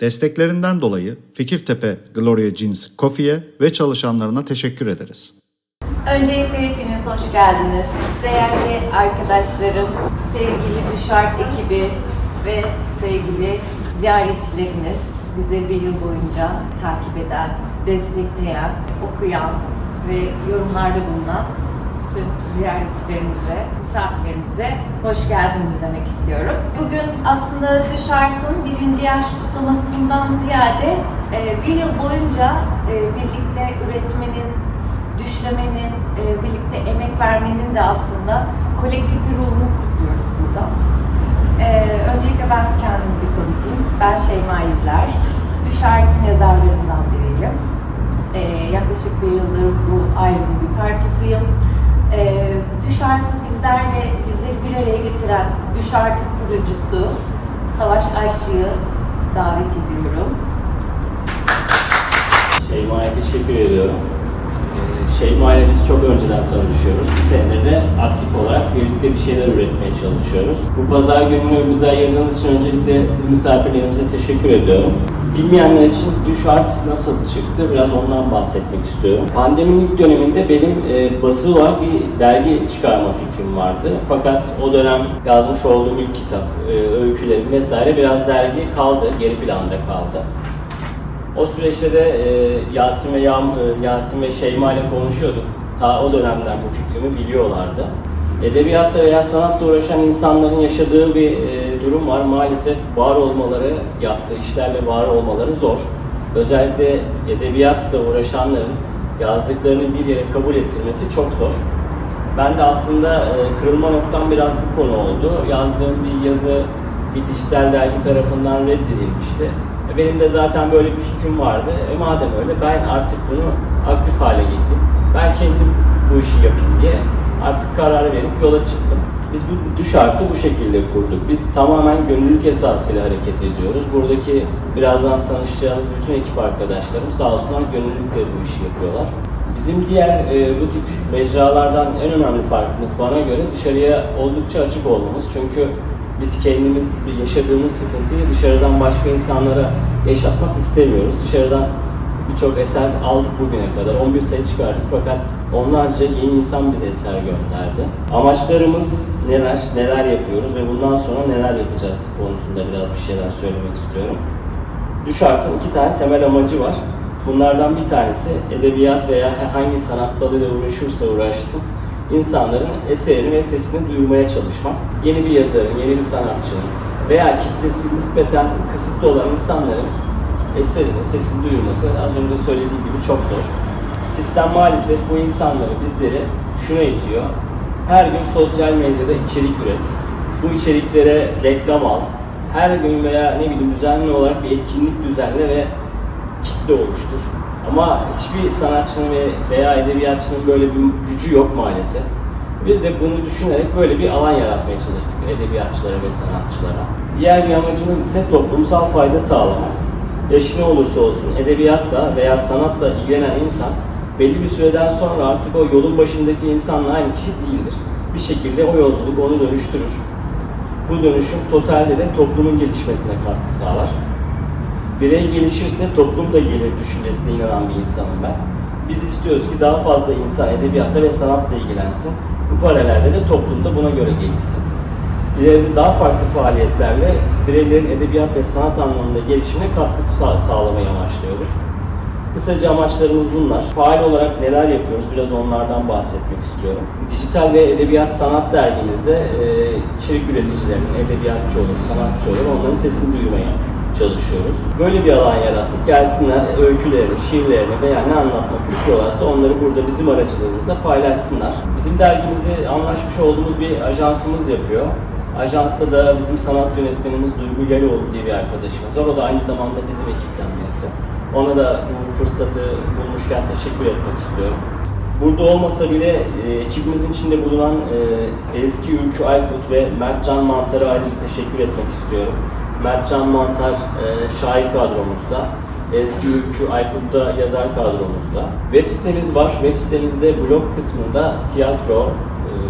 Desteklerinden dolayı Fikirtepe Gloria Jeans Coffee'ye ve çalışanlarına teşekkür ederiz. Öncelikle hepiniz hoş geldiniz. Değerli arkadaşlarım, sevgili Düşart ekibi ve sevgili ziyaretçilerimiz, bizi bir yıl boyunca takip eden, destekleyen, okuyan ve yorumlarda bulunan tüm ziyaretçilerimize, misafirlerimize hoş geldiniz demek istiyorum. Bugün aslında Düşart'ın birinci yaş kutlamasından ziyade e, bir yıl boyunca e, birlikte üretmenin, düşlemenin, e, birlikte emek vermenin de aslında kolektif bir ruhunu kutluyoruz burada. Öncelikle ben kendimi bir tanıtayım. Ben Şeyma İzler. Düşart'ın yazarlarından biriyim. Yaklaşık bir yıldır bu ailenin bir parçasıyım. E, Düşart'ı bizlerle, bizi bir araya getiren Düşart'ın kurucusu Savaş Aşçı'yı davet ediyorum. Şeyma'ya teşekkür ediyorum. Ee, Şeyma ile biz çok önceden tanışıyoruz. Bir senedir de aktif olarak birlikte bir şeyler üretmeye çalışıyoruz. Bu pazar gününü bize ayırdığınız için öncelikle siz misafirlerimize teşekkür ediyorum. Bilmeyenler için Düşart nasıl çıktı biraz ondan bahsetmek istiyorum. Pandeminin ilk döneminde benim e, basılı olarak bir dergi çıkarma fikrim vardı. Fakat o dönem yazmış olduğum ilk kitap, e, öykülerim vesaire biraz dergi kaldı, geri planda kaldı. O süreçte de e, Yasin ve Yam, e, Yasin ve Şeyma ile konuşuyorduk. Ta o dönemden bu fikrimi biliyorlardı. Edebiyatla veya sanatla uğraşan insanların yaşadığı bir e, durum var. Maalesef var olmaları, yaptığı işlerle var olmaları zor. Özellikle edebiyatla uğraşanların yazdıklarını bir yere kabul ettirmesi çok zor. Ben de aslında e, kırılma noktam biraz bu konu oldu. Yazdığım bir yazı bir dijital dergi tarafından reddedilmişti. E, Benim de zaten böyle bir fikrim vardı. E madem öyle ben artık bunu aktif hale getireyim. Ben kendim bu işi yapayım diye artık karar verip yola çıktım. Biz bu düş artı bu şekilde kurduk. Biz tamamen gönüllülük esasıyla hareket ediyoruz. Buradaki birazdan tanışacağınız bütün ekip arkadaşlarım sağ olsunlar gönüllülükle bu işi yapıyorlar. Bizim diğer e, bu tip mecralardan en önemli farkımız bana göre dışarıya oldukça açık olmamız. Çünkü biz kendimiz yaşadığımız sıkıntıyı dışarıdan başka insanlara yaşatmak istemiyoruz. Dışarıdan birçok eser aldık bugüne kadar. 11 sayı çıkardık fakat onlarca yeni insan bize eser gönderdi. Amaçlarımız neler, neler yapıyoruz ve bundan sonra neler yapacağız konusunda biraz bir şeyler söylemek istiyorum. Düşart'ın iki tane temel amacı var. Bunlardan bir tanesi edebiyat veya hangi sanat dalıyla uğraşırsa uğraşsın insanların eserini ve sesini duyurmaya çalışmak. Yeni bir yazarın, yeni bir sanatçının veya kitlesi nispeten kısıtlı olan insanların eserini, sesini duyurması az önce söylediğim gibi çok zor. Sistem maalesef bu insanları, bizleri şuna itiyor. Her gün sosyal medyada içerik üret. Bu içeriklere reklam al. Her gün veya ne bileyim düzenli olarak bir etkinlik düzenle ve kitle oluştur. Ama hiçbir sanatçının ve veya edebiyatçının böyle bir gücü yok maalesef. Biz de bunu düşünerek böyle bir alan yaratmaya çalıştık edebiyatçılara ve sanatçılara. Diğer bir amacımız ise toplumsal fayda sağlamak. Yaşı ne olursa olsun edebiyatla veya sanatla ilgilenen insan belli bir süreden sonra artık o yolun başındaki insanla aynı kişi değildir. Bir şekilde o yolculuk onu dönüştürür. Bu dönüşüm totalde de toplumun gelişmesine katkı sağlar. Birey gelişirse toplum da gelir düşüncesine inanan bir insanım ben. Biz istiyoruz ki daha fazla insan edebiyatla ve sanatla ilgilensin. Bu paralelde de toplumda buna göre gelişsin. İleride daha farklı faaliyetlerle bireylerin edebiyat ve sanat anlamında gelişimine katkı sağ- sağlamayı amaçlıyoruz. Kısaca amaçlarımız bunlar. Faal olarak neler yapıyoruz biraz onlardan bahsetmek istiyorum. Dijital ve Edebiyat Sanat dergimizde e, içerik üreticilerinin edebiyatçı olur, sanatçı olur onların sesini duyurmaya çalışıyoruz. Böyle bir alan yarattık. Gelsinler öykülerini, şiirlerini veya ne anlatmak istiyorlarsa onları burada bizim aracılığımızla paylaşsınlar. Bizim dergimizi anlaşmış olduğumuz bir ajansımız yapıyor. Ajansta da bizim sanat yönetmenimiz Duygu Yaloğlu diye bir arkadaşımız var. O da aynı zamanda bizim ekipten birisi. Ona da bu fırsatı bulmuşken teşekkür etmek istiyorum. Burada olmasa bile e, ekibimizin içinde bulunan e, Ezgi Ülkü Aykut ve Mertcan Mantar'a ayrıca teşekkür etmek istiyorum. Mertcan Mantar e, şair kadromuzda, Ezgi Ülkü Aykut da yazar kadromuzda. Web sitemiz var. Web sitemizde blog kısmında tiyatro,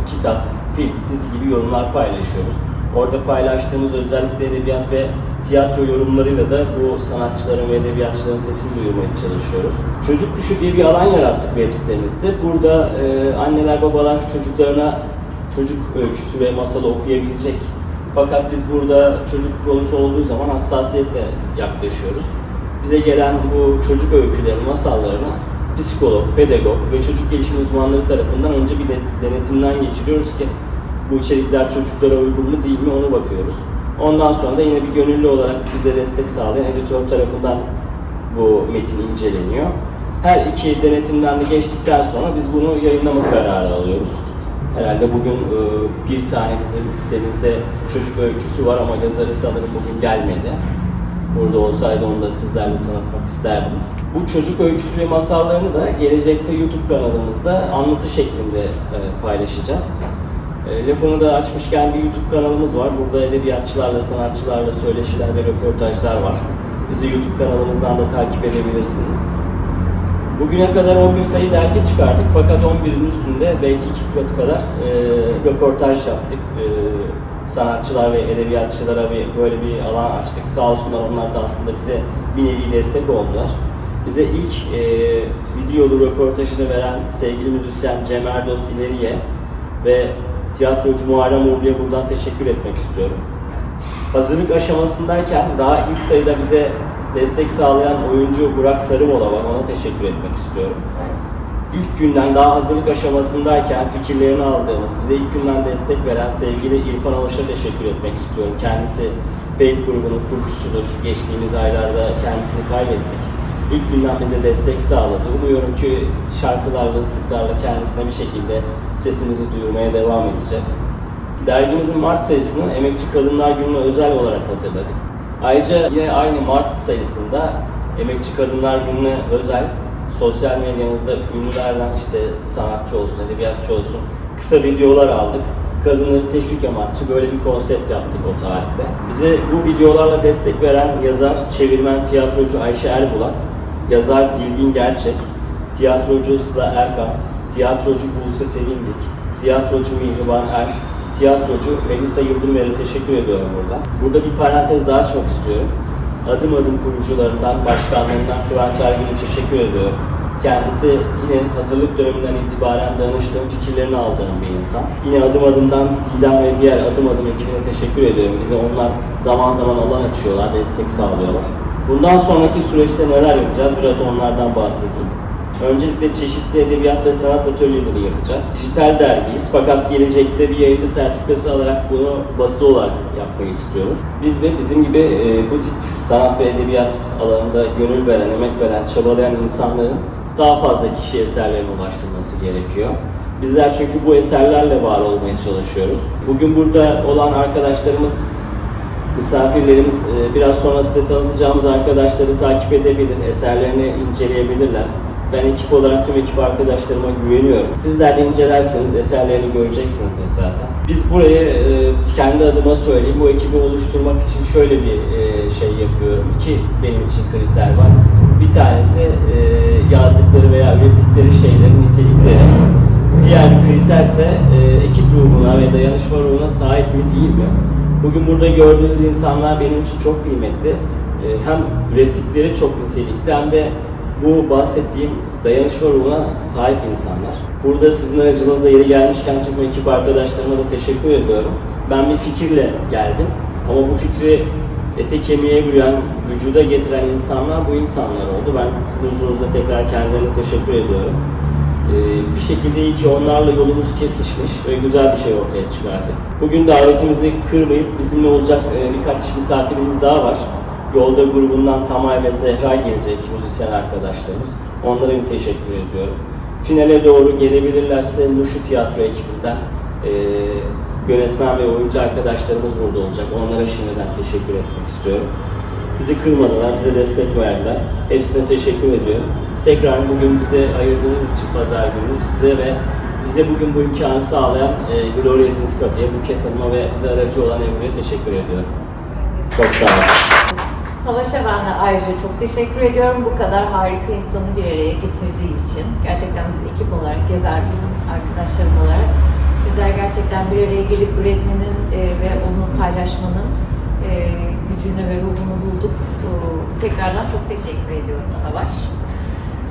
kitap, film, dizi gibi yorumlar paylaşıyoruz. Orada paylaştığımız özellikle edebiyat ve tiyatro yorumlarıyla da bu sanatçıların ve edebiyatçıların sesini duyurmaya çalışıyoruz. Çocuk Düşü diye bir alan yarattık web sitemizde. Burada e, anneler babalar çocuklarına çocuk öyküsü ve masalı okuyabilecek. Fakat biz burada çocuk konusu olduğu zaman hassasiyetle yaklaşıyoruz. Bize gelen bu çocuk öykülerini, masallarını psikolog, pedagog ve çocuk gelişim uzmanları tarafından önce bir de- denetimden geçiriyoruz ki bu içerikler çocuklara uygun mu değil mi ona bakıyoruz. Ondan sonra da yine bir gönüllü olarak bize destek sağlayan editör tarafından bu metin inceleniyor. Her iki denetimden de geçtikten sonra biz bunu yayınlama kararı alıyoruz. Herhalde bugün e, bir tane bizim sitemizde çocuk öyküsü var ama yazarı sanırım bugün gelmedi. Burada olsaydı onu da sizlerle tanıtmak isterdim. Bu çocuk öyküsü ve masallarını da gelecekte YouTube kanalımızda anlatı şeklinde e, paylaşacağız. E, lafını da açmışken bir YouTube kanalımız var. Burada edebiyatçılarla, sanatçılarla söyleşiler ve röportajlar var. Bizi YouTube kanalımızdan da takip edebilirsiniz. Bugüne kadar 11 sayı dergi çıkardık fakat 11'in üstünde belki iki katı kadar e, röportaj yaptık. E, sanatçılar ve edebiyatçılara bir, böyle bir alan açtık. Sağ olsunlar onlar da aslında bize bir nevi destek oldular. Bize ilk e, videolu röportajını veren sevgili müzisyen Cem Erdost İleriye ve tiyatrocu Muharrem Uğurlu'ya buradan teşekkür etmek istiyorum hazırlık aşamasındayken daha ilk sayıda bize destek sağlayan oyuncu Burak Sarımola var. Ona teşekkür etmek istiyorum. İlk günden daha hazırlık aşamasındayken fikirlerini aldığımız, bize ilk günden destek veren sevgili İrfan Alış'a teşekkür etmek istiyorum. Kendisi Beyk grubunun kurucusudur. Geçtiğimiz aylarda kendisini kaybettik. İlk günden bize destek sağladı. Umuyorum ki şarkılarla, ıslıklarla kendisine bir şekilde sesimizi duyurmaya devam edeceğiz. Dergimizin Mart sayısını Emekçi Kadınlar Günü'ne özel olarak hazırladık. Ayrıca yine aynı Mart sayısında Emekçi Kadınlar Günü'ne özel sosyal medyamızda ünlülerden işte sanatçı olsun, edebiyatçı olsun kısa videolar aldık. Kadınları teşvik amaçlı böyle bir konsept yaptık o tarihte. Bize bu videolarla destek veren yazar, çevirmen, tiyatrocu Ayşe Erbulak, yazar Dilgin Gerçek, tiyatrocu Sıla Erkan, tiyatrocu Buse Sevindik, tiyatrocu Mihriban Er, tiyatrocu Melisa Yıldırmer'e teşekkür ediyorum burada. Burada bir parantez daha açmak istiyorum. Adım adım kurucularından, başkanlarından Kıvanç Ergün'e teşekkür ediyorum. Kendisi yine hazırlık döneminden itibaren danıştığım, fikirlerini aldığım bir insan. Yine adım adımdan Didem ve diğer adım adım ekibine teşekkür ediyorum. Bize onlar zaman zaman alan açıyorlar, destek sağlıyorlar. Bundan sonraki süreçte neler yapacağız? Biraz onlardan bahsedeyim. Öncelikle çeşitli edebiyat ve sanat atölyeleri yapacağız. Dijital dergiyiz fakat gelecekte bir yayıncı sertifikası alarak bunu basılı olarak yapmayı istiyoruz. Biz ve bizim gibi e, bu tip sanat ve edebiyat alanında gönül veren, emek veren, çabalayan insanların daha fazla kişi eserlerine ulaştırması gerekiyor. Bizler çünkü bu eserlerle var olmaya çalışıyoruz. Bugün burada olan arkadaşlarımız Misafirlerimiz e, biraz sonra size tanıtacağımız arkadaşları takip edebilir, eserlerini inceleyebilirler. Ben ekip olarak tüm ekip arkadaşlarıma güveniyorum. Sizler de incelerseniz eserlerini göreceksinizdir zaten. Biz buraya e, kendi adıma söyleyeyim, bu ekibi oluşturmak için şöyle bir e, şey yapıyorum. İki benim için kriter var. Bir tanesi e, yazdıkları veya ürettikleri şeylerin nitelikleri. Diğer bir kriterse e, ekip ruhuna ve dayanışma ruhuna sahip mi değil mi? Bugün burada gördüğünüz insanlar benim için çok kıymetli. Ee, Hem ürettikleri çok nitelikli hem de bu bahsettiğim dayanışma ruhuna sahip insanlar. Burada sizin aracınıza yeri gelmişken tüm ekip arkadaşlarıma da teşekkür ediyorum. Ben bir fikirle geldim ama bu fikri ete kemiğe bürüyen, vücuda getiren insanlar bu insanlar oldu. Ben sizin huzurunuzda tekrar kendilerine teşekkür ediyorum. Ee, bir şekilde iyi ki onlarla yolumuz kesişmiş ve güzel bir şey ortaya çıkardık. Bugün davetimizi kırmayıp bizimle olacak e, birkaç misafirimiz daha var. Yolda grubundan Tamay ve Zehra gelecek müzisyen arkadaşlarımız. Onlara bir teşekkür ediyorum. Finale doğru gelebilirlerse Nuşu Tiyatro ekibinden e, yönetmen ve oyuncu arkadaşlarımız burada olacak. Onlara şimdiden teşekkür etmek istiyorum. Bizi kırmadılar, bize destek verdiler. Hepsine teşekkür ediyorum. Tekrar bugün bize ayırdığınız için pazar günü size ve bize bugün bu imkanı sağlayan e, Gloria Cafe'ye, Buket Hanım'a ve bize aracı olan Ebru'ya teşekkür ediyorum. Çok sağ olun. Savaş'a ben de ayrıca çok teşekkür ediyorum bu kadar harika insanı bir araya getirdiği için. Gerçekten biz ekip olarak, gezer arkadaşlarım olarak bizler gerçekten bir araya gelip üretmenin e, ve onu paylaşmanın e, gücü özgünü ve ruhunu bulduk. Tekrardan çok teşekkür ediyorum Savaş.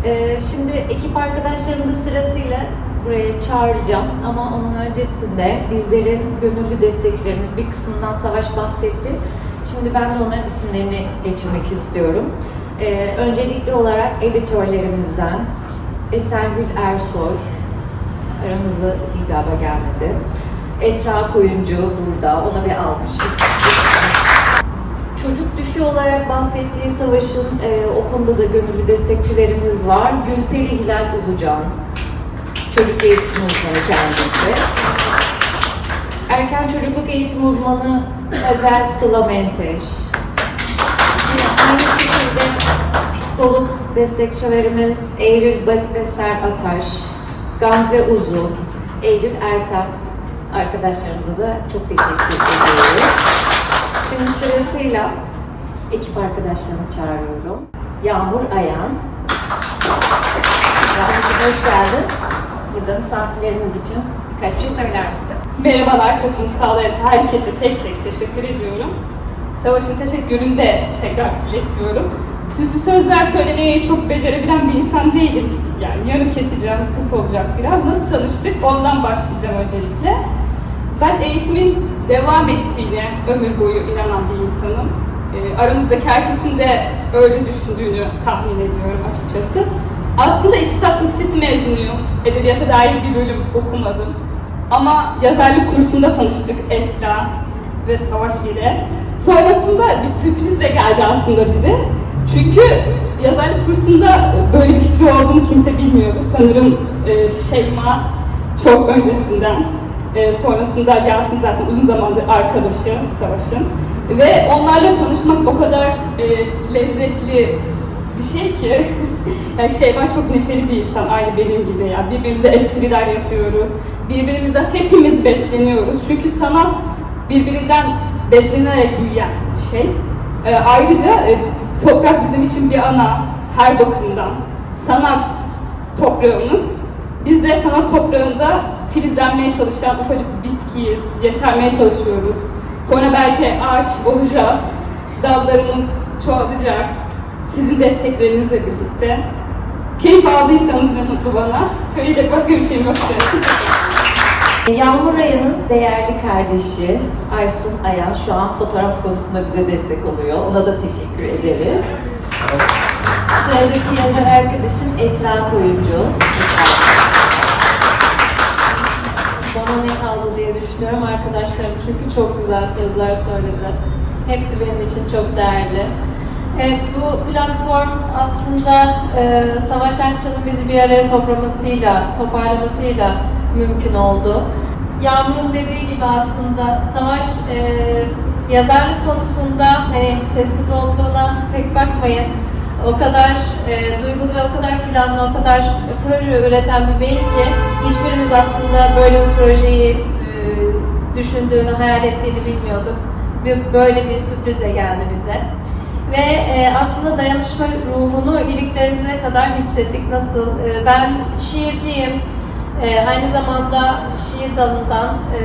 Ee, Şimdi ekip arkadaşlarımı da sırasıyla buraya çağıracağım ama onun öncesinde bizlerin gönüllü destekçilerimiz bir kısmından Savaş bahsetti. Şimdi ben de onların isimlerini geçirmek istiyorum. Ee, öncelikli olarak editörlerimizden Esengül Ersoy, aramızda değil galiba gelmedi. Esra Koyuncu burada, ona bir alkış. Çocuk düşü olarak bahsettiği Savaş'ın e, o konuda da gönüllü destekçilerimiz var. Gülperi Hilal Ulucan, çocuk gelişim uzmanı kendisi. Erken çocukluk eğitim uzmanı Hazel Sıla Menteş. Aynı şekilde psikolog destekçilerimiz Eylül Baseser Ataş, Gamze Uzun, Eylül Ertem arkadaşlarımıza da çok teşekkür ediyoruz. Şimdi sırasıyla ekip arkadaşlarımı çağırıyorum. Yağmur Ayan. Yağmur'cum hoş geldin. Burada misafirlerimiz için birkaç bir şey söyler misin? Merhabalar, katılım sağlayan herkese tek tek teşekkür ediyorum. Savaş'ın teşekkürünü de tekrar iletiyorum. Süslü sözler söylemeyi çok becerebilen bir insan değilim. Yani yarım keseceğim, kısa olacak biraz. Nasıl tanıştık ondan başlayacağım öncelikle. Ben eğitimin devam ettiğine ömür boyu inanan bir insanım. Ee, aramızdaki herkesin de öyle düşündüğünü tahmin ediyorum açıkçası. Aslında İktisat Fakültesi mezunuyum. Edebiyata dair bir bölüm okumadım. Ama yazarlık kursunda tanıştık Esra ve Savaş ile. Sonrasında bir sürpriz de geldi aslında bize. Çünkü yazarlık kursunda böyle bir fikri olduğunu kimse bilmiyordu. Sanırım e, Şeyma çok öncesinden. E, sonrasında Yasin zaten uzun zamandır arkadaşı Savaş'ın. Ve onlarla tanışmak o kadar e, lezzetli bir şey ki yani Şeyma çok neşeli bir insan aynı benim gibi ya birbirimize espriler yapıyoruz birbirimizden hepimiz besleniyoruz. Çünkü sanat birbirinden beslenerek büyüyen bir şey. Ee, ayrıca e, toprak bizim için bir ana her bakımdan. Sanat toprağımız. Biz de sanat toprağında filizlenmeye çalışan ufacık bitkiyiz. Yaşarmaya çalışıyoruz. Sonra belki ağaç olacağız. Dallarımız çoğalacak. Sizin desteklerinizle birlikte. Keyif aldıysanız ne mutlu bana. Söyleyecek başka bir şeyim yok. Yağmur Ayan'ın değerli kardeşi Aysun Ayan şu an fotoğraf konusunda bize destek oluyor. Ona da teşekkür ederiz. Sıradaki yazar arkadaşım Esra Koyuncu. Bana ne kaldı diye düşünüyorum arkadaşlarım çünkü çok güzel sözler söyledi. Hepsi benim için çok değerli. Evet bu platform aslında e, Savaş Aşçı'nın bizi bir araya toplamasıyla, toparlamasıyla mümkün oldu. Yağmur'un dediği gibi aslında Savaş e, yazarlık konusunda hani sessiz olduğuna pek bakmayın. O kadar e, duygulu ve o kadar planlı, o kadar proje üreten bir beyin ki hiçbirimiz aslında böyle bir projeyi e, düşündüğünü, hayal ettiğini bilmiyorduk. Bir, böyle bir sürprizle geldi bize. Ve e, aslında dayanışma ruhunu iliklerimize kadar hissettik. Nasıl? E, ben şiirciyim. E, aynı zamanda şiir dalından e,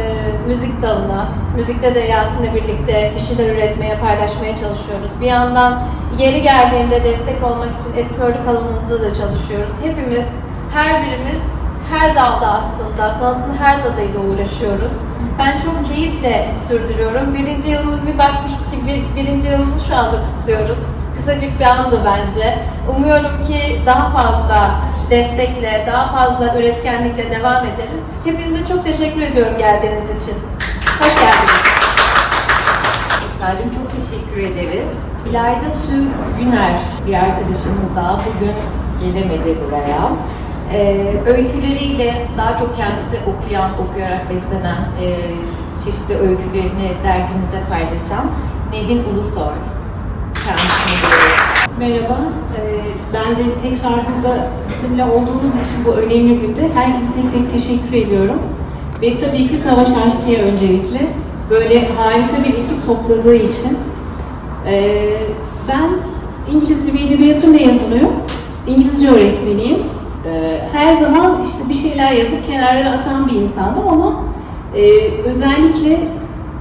müzik dalına, müzikte de Yasin'le birlikte bir şeyler üretmeye, paylaşmaya çalışıyoruz. Bir yandan yeri geldiğinde destek olmak için editörlük alanında da çalışıyoruz. Hepimiz, her birimiz her dalda aslında, sanatın her dalıyla uğraşıyoruz. Ben çok keyifle sürdürüyorum. Birinci yılımız bir bakmışız ki bir, birinci yılımızı şu anda kutluyoruz. Kısacık bir andı bence. Umuyorum ki daha fazla destekle, daha fazla üretkenlikle devam ederiz. Hepinize çok teşekkür ediyorum geldiğiniz için. Hoş geldiniz. Esra'cığım çok teşekkür ederiz. İlayda Su Güner bir arkadaşımız daha bugün gelemedi buraya. Ee, öyküleriyle daha çok kendisi okuyan, okuyarak beslenen, e, çeşitli öykülerini dergimizde paylaşan Nevin Ulusoy. Kendisini Merhaba, Ee, ben de tekrar burada bizimle olduğunuz için bu önemli günde herkese tek tek teşekkür ediyorum. Ve tabii ki Savaş Aşçı'ya öncelikle böyle harika bir ekip topladığı için. Ee, Ben İngiliz Dili ve Edebiyatı mezunuyum, İngilizce öğretmeniyim. Ee, Her zaman işte bir şeyler yazıp kenarlara atan bir insandım ama e, özellikle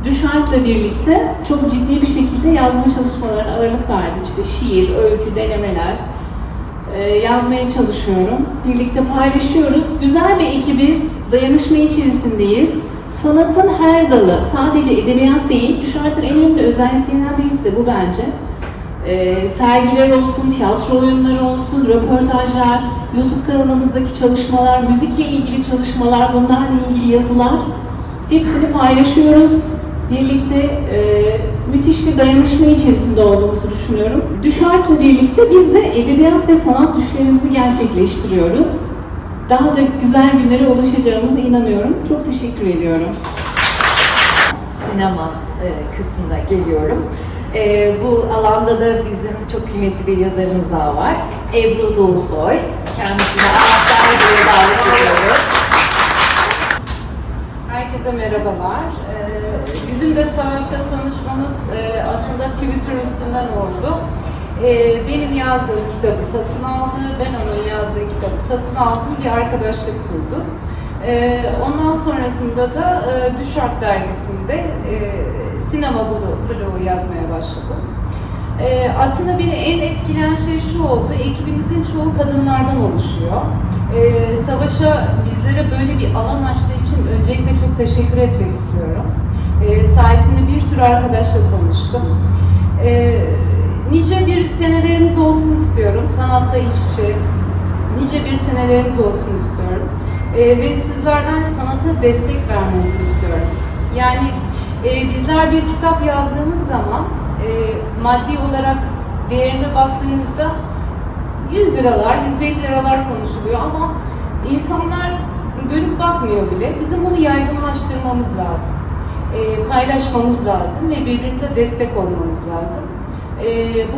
Düşart'la birlikte çok ciddi bir şekilde yazma çalışmalarına ağırlık verdim. İşte şiir, öykü, denemeler e, yazmaya çalışıyorum. Birlikte paylaşıyoruz. Güzel bir ekibiz, dayanışma içerisindeyiz. Sanatın her dalı, sadece edebiyat değil, Düşart'ın en önemli özelliklerinden birisi de bu bence. E, sergiler olsun, tiyatro oyunları olsun, röportajlar, YouTube kanalımızdaki çalışmalar, müzikle ilgili çalışmalar, bunlarla ilgili yazılar hepsini paylaşıyoruz. Birlikte e, müthiş bir dayanışma içerisinde olduğumuzu düşünüyorum. Düşart'la birlikte biz de edebiyat ve sanat düşlerimizi gerçekleştiriyoruz. Daha da güzel günlere ulaşacağımıza inanıyorum. Çok teşekkür ediyorum. sinema e, kısmına geliyorum. E, bu alanda da bizim çok kıymetli bir yazarımız daha var. Ebru Doğusoy. Kendisine alkışlar diye davet ediyorum. Herkese merhabalar. De Savaş'la tanışmamız e, aslında Twitter üstünden oldu. Ee, benim yazdığım kitabı satın aldı, ben onun yazdığı kitabı satın aldım, bir arkadaşlık kurduk. Ee, ondan sonrasında da e, Düşart dergisinde e, sinema blo- blogu yazmaya başladım. Ee, aslında beni en etkileyen şey şu oldu, ekibimizin çoğu kadınlardan oluşuyor. Ee, Savaş'a bizlere böyle bir alan açtığı için öncelikle çok teşekkür etmek istiyorum. Ee, sayesinde bir sürü arkadaşla tanıştım. Ee, nice bir senelerimiz olsun istiyorum, sanatla iç içe. Nice bir senelerimiz olsun istiyorum. Ee, ve sizlerden sanata destek vermenizi istiyorum. Yani e, bizler bir kitap yazdığımız zaman e, maddi olarak değerine baktığınızda 100 liralar, 150 liralar konuşuluyor ama insanlar dönüp bakmıyor bile. Bizim bunu yaygınlaştırmamız lazım. E, paylaşmamız lazım ve birbirimize destek olmamız lazım. E,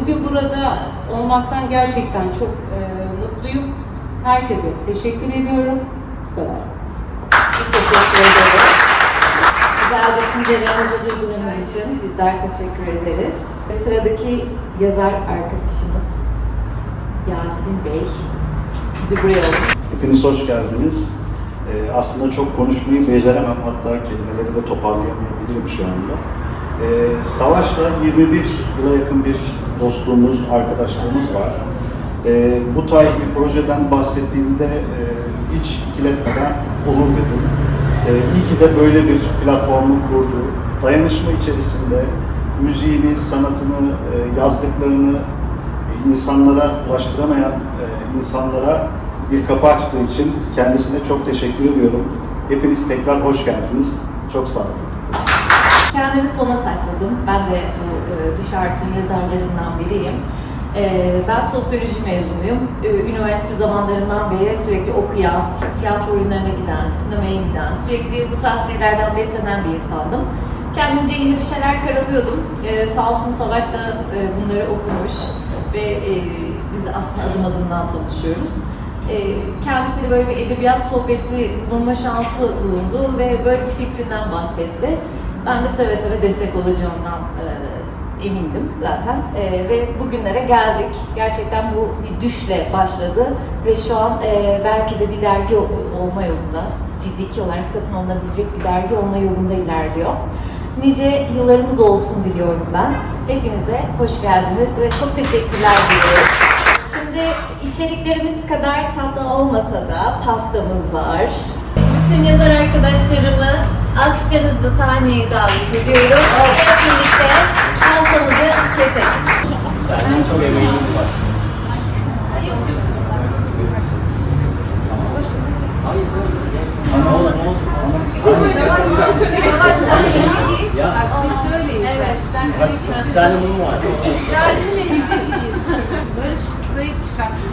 bugün burada olmaktan gerçekten çok e, mutluyum. Herkese teşekkür ediyorum. Bu kadar. Biz teşekkür ederiz. Güzel düşüncelerinizi duyduğunuz için bizler teşekkür ederiz. Sıradaki yazar arkadaşımız Yasin Bey. Sizi buraya alalım. Hepiniz hoş geldiniz. Ee, aslında çok konuşmayı beceremem. Hatta kelimeleri de toparlayamayabilirim şu anda. Ee, Savaş'la 21 yıla yakın bir dostluğumuz, arkadaşlığımız var. Ee, bu tarz bir projeden bahsettiğimde e, hiç ikiletmeden olur dedim. Ee, iyi ki de böyle bir platformu kurdu. Dayanışma içerisinde müziğini, sanatını, e, yazdıklarını insanlara ulaştıramayan e, insanlara bir kapı açtığı için kendisine çok teşekkür ediyorum. Hepiniz tekrar hoş geldiniz. Çok sağ olun. Kendimi sona sakladım. Ben de e, dışarıtın yazarlarından biriyim. E, ben sosyoloji mezunuyum. E, üniversite zamanlarından beri sürekli okuyan, işte tiyatro oyunlarına giden, sinemaya giden, sürekli bu tarz şeylerden beslenen bir insandım. Kendimce yeni bir şeyler karalıyordum. E, sağ olsun Savaş da e, bunları okumuş ve e, biz aslında adım adımdan tanışıyoruz. E, kendisiyle böyle bir edebiyat sohbeti bulunma şansı bulundu ve böyle bir fikrinden bahsetti. Ben de seve seve destek olacağımdan e, emindim zaten. E, ve bugünlere geldik. Gerçekten bu bir düşle başladı ve şu an e, belki de bir dergi olma yolunda, fiziki olarak satın alınabilecek bir dergi olma yolunda ilerliyor. Nice yıllarımız olsun diliyorum ben. Hepinize hoş geldiniz ve çok teşekkürler diliyorum. İçeriklerimiz kadar tatlı olmasa da pastamız var. Bütün yazar arkadaşlarımı alkışlarınızla sahneye davet ediyorum. Hep birlikte pastamızı keselim. Yani çok emeğiniz var. Ama olsun olsun. Ya Evet, sen mum var. Şahin'in buscar